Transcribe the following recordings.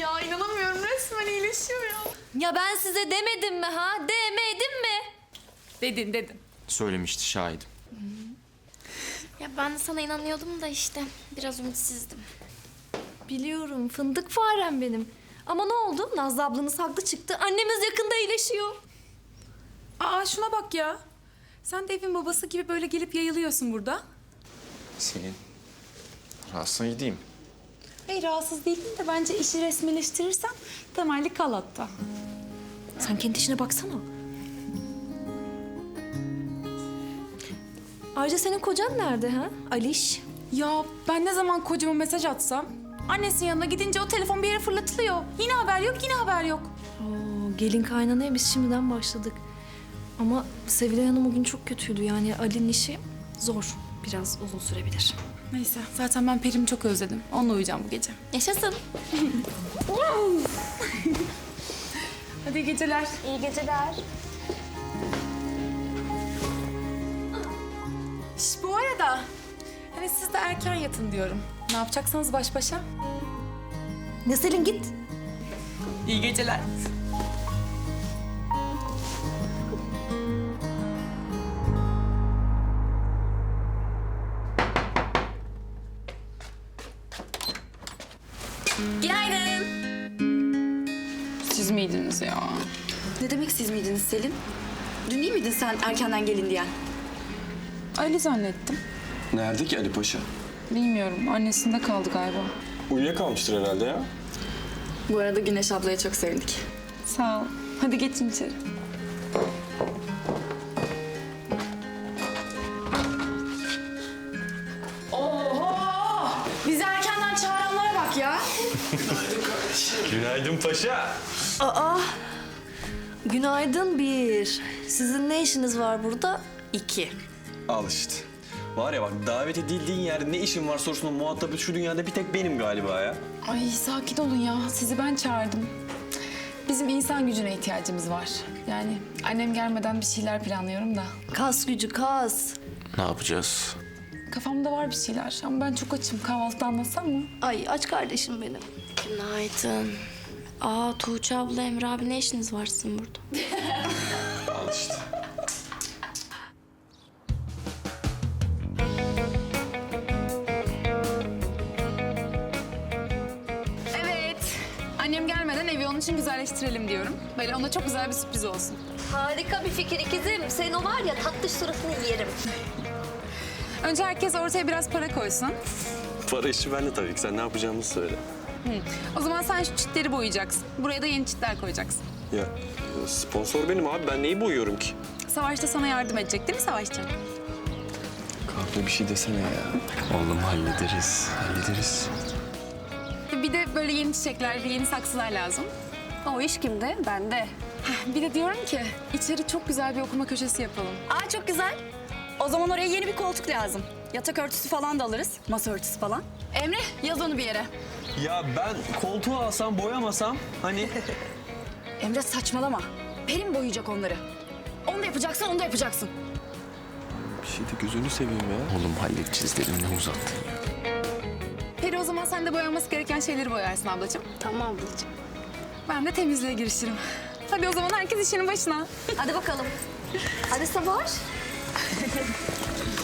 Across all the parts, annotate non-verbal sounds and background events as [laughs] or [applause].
Ya inanamıyorum resmen iyileşiyor ya. Ya ben size demedim mi ha? Demedim mi? Dedin dedin. Söylemişti şahidim. Ya ben de sana inanıyordum da işte biraz ümitsizdim. Biliyorum fındık farem benim. Ama ne oldu? Nazlı ablanız haklı çıktı. Annemiz yakında iyileşiyor. Aa şuna bak ya. Sen de evin babası gibi böyle gelip yayılıyorsun burada. Senin rahatsına gideyim. Hey rahatsız değilim de bence işi resmileştirirsen temelli kal hatta. Sen kendi işine baksana. Ayrıca senin kocan nerede ha? Aliş. Ya ben ne zaman kocama mesaj atsam annesinin yanına gidince o telefon bir yere fırlatılıyor. Yine haber yok, yine haber yok. Oo, gelin kaynanaya biz şimdiden başladık. Ama Sevilay Hanım bugün çok kötüydü. Yani Ali'nin işi zor. Biraz uzun sürebilir. Neyse zaten ben Perim'i çok özledim. Onunla uyuyacağım bu gece. Yaşasın. [laughs] Hadi iyi geceler. İyi geceler. Şş, bu arada hani siz de erken yatın diyorum. Ne yapacaksanız baş başa. Ne Selin git. İyi geceler. Günaydın. Siz miydiniz ya? Ne demek siz miydiniz Selin? Dün değil miydin sen erkenden gelin diyen? Ali zannettim. Nerede ki Ali Paşa? Bilmiyorum. Annesinde kaldı galiba. Uyuyakalmıştır herhalde ya. Bu arada Güneş ablaya çok sevindik. Sağ ol. Hadi geçin içeri. Günaydın Paşa. Günaydın bir. Sizin ne işiniz var burada? İki. Al işte. Var ya bak davet edildiğin yerde ne işin var sorusuna muhatabı şu dünyada bir tek benim galiba ya. Ay sakin olun ya. Sizi ben çağırdım. Bizim insan gücüne ihtiyacımız var. Yani annem gelmeden bir şeyler planlıyorum da. Kas gücü kas. Ne yapacağız? Kafamda var bir şeyler ama ben çok açım. Kahvaltıda anlatsam mı? Ay aç kardeşim benim. Günaydın. Aa Tuğçe abla Emre abi ne işiniz var sizin burada? [laughs] Al işte. Evet. Annem gelmeden evi onun için güzelleştirelim diyorum. Böyle ona çok güzel bir sürpriz olsun. Harika bir fikir ikizim. Senin o var ya tatlış suratını yerim. Önce herkes ortaya biraz para koysun. Para işi bende tabii ki. Sen ne yapacağını söyle. O zaman sen şu çitleri boyayacaksın. Buraya da yeni çitler koyacaksın. Ya ya sponsor benim abi. Ben neyi boyuyorum ki? Savaş da sana yardım edecek değil mi Savaşçı? Kahve bir şey desene ya. Oğlum hallederiz. Hallederiz. Bir de böyle yeni çiçekler, yeni saksılar lazım. O iş kimde? Bende. Bir de diyorum ki içeri çok güzel bir okuma köşesi yapalım. Aa çok güzel. O zaman oraya yeni bir koltuk lazım. Yatak örtüsü falan da alırız. Masa örtüsü falan. Emre yaz onu bir yere. Ya ben koltuğu alsam boyamasam hani... [laughs] Emre saçmalama. Perin boyayacak onları. Onu da yapacaksan onu da yapacaksın. Bir şey de gözünü seveyim ya. Oğlum halledeceğiz dedim ne uzattın ya. Peri o zaman sen de boyanması gereken şeyleri boyarsın ablacığım. Tamam ablacığım. Ben de temizliğe girişirim. Hadi o zaman herkes işinin başına. Hadi bakalım. Hadi Savaş. [laughs]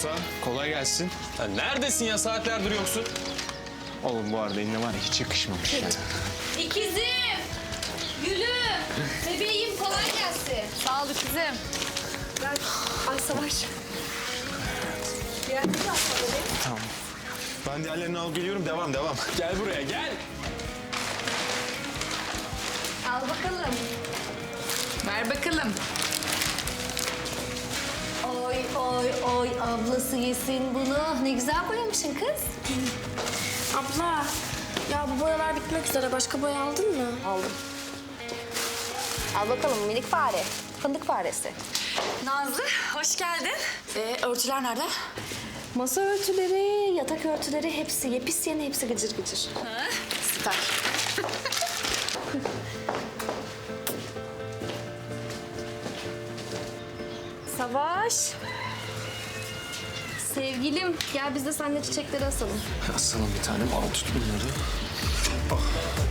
Usta kolay gelsin. Ya neredesin ya? Saatlerdir yoksun. Oğlum bu arada eline var ya hiç yakışmamış ya. İkizim. Gülüm. Bebeğim kolay gelsin. Sağ ol kızım. Ay Savaş. Tamam. Ben diğerlerini al geliyorum devam devam. Gel buraya gel. Al bakalım. Ver bakalım. Oy oy oy ablası yesin bunu. Ne güzel boyamışsın kız. Abla ya bu boyalar bitmek üzere başka boya aldın mı? Aldım. Al bakalım minik fare. Fındık faresi. Nazlı hoş geldin. Ee, örtüler nerede? Masa örtüleri, yatak örtüleri hepsi yepis yeni hepsi gıcır gıcır. Süper. Savaş. Sevgilim gel biz de seninle çiçekleri asalım. Asalım bir tanem al tut bunları. Ah.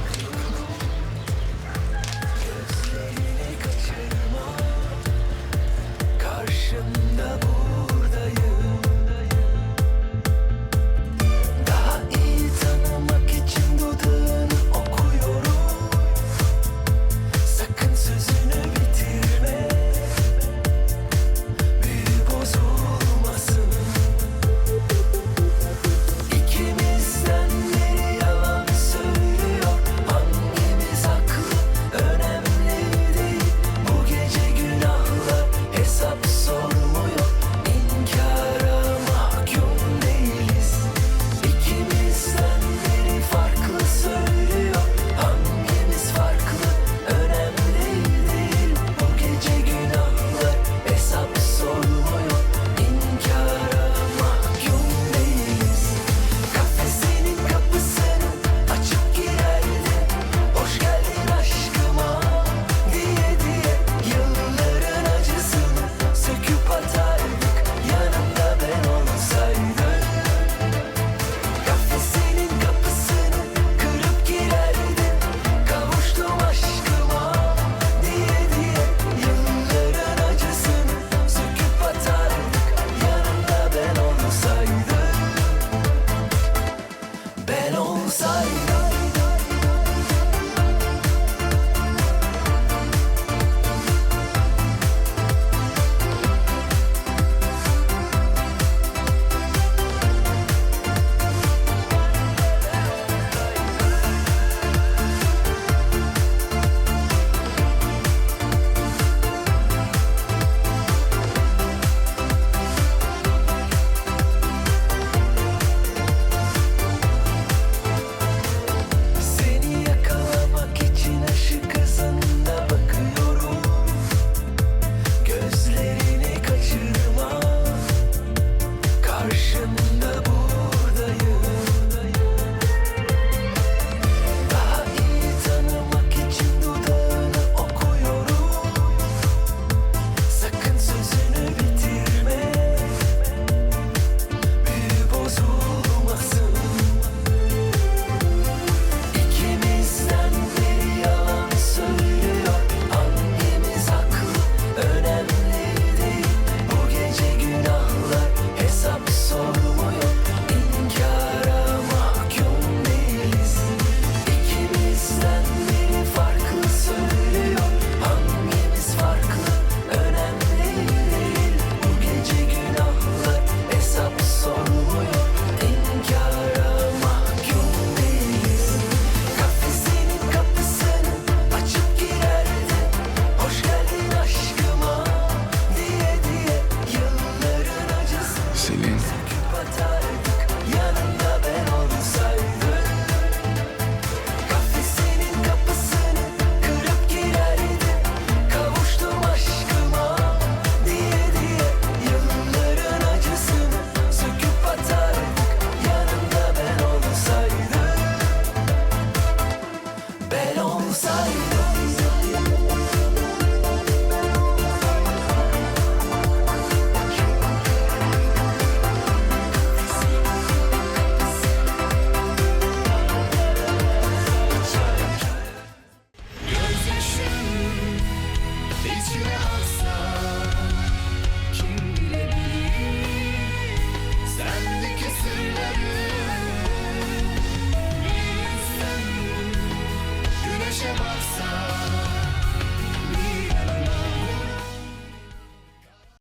Mescid-i